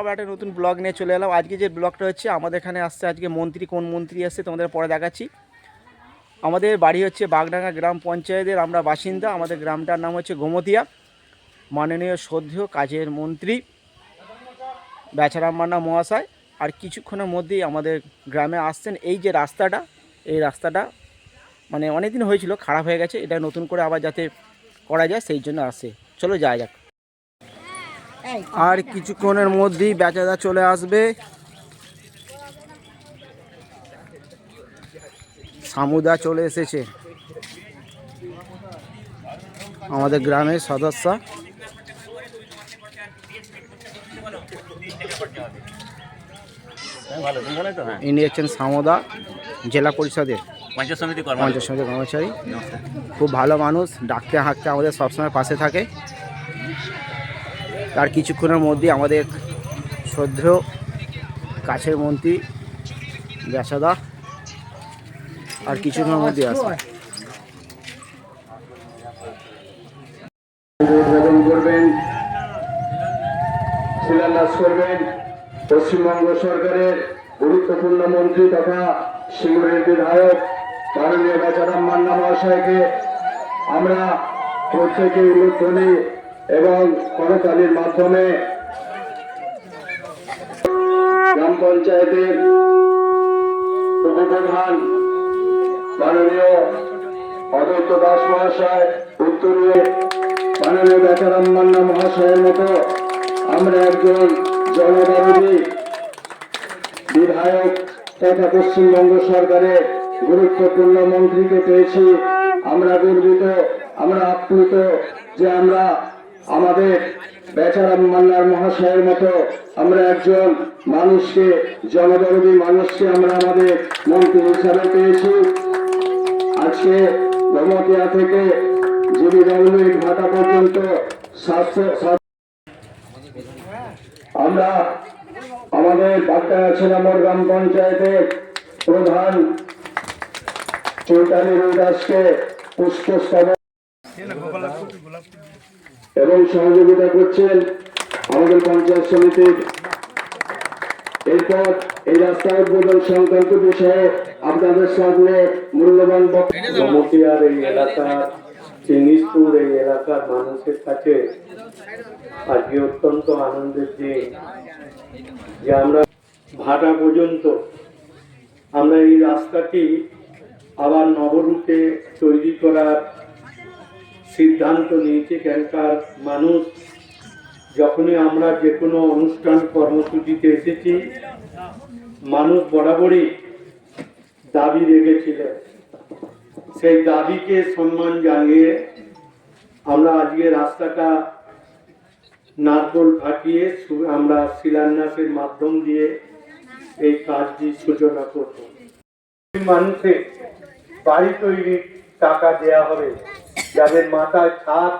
আবার একটা নতুন ব্লগ নিয়ে চলে এলাম। আজকে যে ব্লগটা হচ্ছে, আমাদের এখানে আসছে আজকে মন্ত্রী, কোন মন্ত্রী আসছে তোমাদের পরে দেখাচ্ছি। আমাদের বাড়ি হচ্ছে বাগডাঙ্গা গ্রাম পঞ্চায়েতের, আমরা বাসিন্দা। আমাদের গ্রামটার নাম হচ্ছে গোমতিয়া। মাননীয় সদ্য কাজের মন্ত্রী বেচারাম মান্না মহাশয়। আর কিছুক্ষণের মধ্যেই আমাদের গ্রামে আসছেন। এই যে রাস্তাটা, এই রাস্তাটা মানে অনেক দিন হয়েছিল, খারাপ হয়ে গেছে। এটা নতুন করে আবার যাতে করা যায়, সেই জন্য আসে। চলো যাওয়া যাক। আর কিছুক্ষণের মধ্যেই বেচাদা চলে আসবে। সামুদা চলে এসেছে। আমাদের গ্রামের সদস্য। ইনি হচ্ছেন সামুদা জেলা পরিষদের পঞ্চায়েত সমিতি কর্মচারী। কর্মচারী। খুব ভালো মানুষ ডাকতে হাঁকতে আমাদের সবসময় পাশে থাকে। তার কিছুক্ষণের মধ্যেই আমাদের শ্রদ্ধেয় কাছের মন্ত্রী ব্যাসাদা আর কিছুক্ষণের মধ্যে আসে উদ্বোধন করবেন পশ্চিমবঙ্গ সরকারের গুরুত্বপূর্ণ মন্ত্রী তথা সিঙ্গুরের বিধায়ক মাননীয় বেচারাম মান্না মহাশয়কে আমরা প্রত্যেকে উল্লেখধ্বনি এবং করতালির মাধ্যমে গ্রাম পঞ্চায়েতের উপপ্রধান মাননীয় অদ্বৈত দাস মহাশয়, উত্তরীয় মাননীয় বেচারাম মান্না মহাশয়ের মতো আমরা একজন জনদারী বিধায়ক তথা পশ্চিমবঙ্গ সরকারের গুরুত্বপূর্ণ মন্ত্রীকে পেয়েছি। আমরা গর্বিত, আমরা আপ্লুত যে আমরা আমাদের বেচারাম মান্নার মহাশয়ের মতো আমরা একজন মানুষকে, জনদরদী মানুষকে আমরা আমাদের মন্ত্রী হিসাবে পেয়েছি। আজকে গমতিয়া থেকে জিবি রমণীর ঘাটা পর্যন্ত আমরা আমাদের বাগডাঙ্গা ছেলামর গ্রাম পঞ্চায়েতের প্রধান চৈতালি রুদাসকে পুষ্পস্তবক এবং সহযোগিতা করছেন আমাদের পঞ্চায়েত সমিতির এরপর এই রাস্তা উদ্বোধন সংক্রান্ত বিষয়ে আপনাদের সামনে মূল্যবান গমতিয়ার এই এলাকার চিনিসপুর এই এলাকার মানুষের কাছে আজকে অত্যন্ত আনন্দের দিন যে আমরা ভাটা পর্যন্ত আমরা এই রাস্তাটি আবার নবরূপে তৈরি করার সিদ্ধান্ত নিয়েছি কেনকার মানুষ যখনই আমরা যে কোনো অনুষ্ঠান কর্মসূচিতে এসেছি, মানুষ বরাবরই দাবি রেখেছিলেন সেই দাবিকে সম্মান জানিয়ে আমরা আজকে রাস্তাটা নারকোল ফাটিয়ে আমরা শিলান্যাসের মাধ্যম দিয়ে এই কাজটি সূচনা করব। মানুষের বাড়ি তৈরির টাকা দেয়া হবে। যাদের মাথায় ছাদ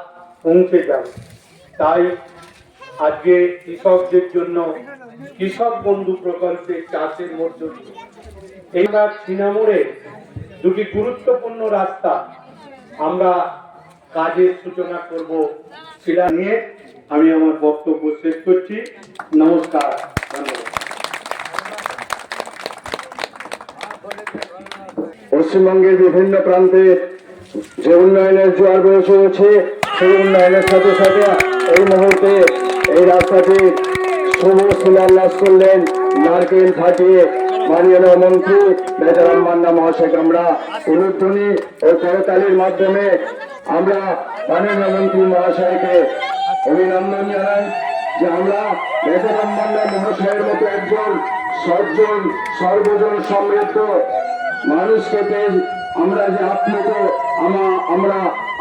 পৌঁছে যাবে। তাই আজকে কৃষকদের জন্য, কৃষক বন্ধু প্রকল্পে চাষের মধ্য দিয়ে। এই সিনামোড়ে দুটি গুরুত্বপূর্ণ রাস্তা আমরা কাজের সূচনা করব শিলা নিয়ে। আমি আমার বক্তব্য শেষ করছি। নমস্কার পশ্চিমবঙ্গের বিভিন্ন প্রান্তে যে উন্নয়নের জোয়ার বয়ে চলেছে সেই উন্নয়নের সাথে সাথে এই মুহূর্তে এই রাস্তাটি শুভ শিলান্যাস করলেন নারকেল ফাটিয়ে মাননীয় মন্ত্রী বেদারাম মান্না মহাশয়কে আমরা উলুধ্বনি ও করতালির মাধ্যমে আমরা মাননীয় মন্ত্রী মহাশয়কে অভিনন্দন জানাই যে আমরা বেদারাম মান্না মহাশয়ের মতো একজন সজ্জন, সর্বজন সমৃদ্ধ মানুষকে পেয়ে আমরা যে আত্মীয় আমা- আমরা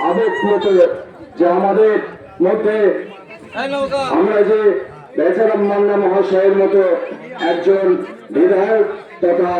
আবেগপ্লুত যে আমাদের মধ্যে আমরা যে বেচারাম মান্না মহাশয়ের মতো একজন বিধায়ক তথা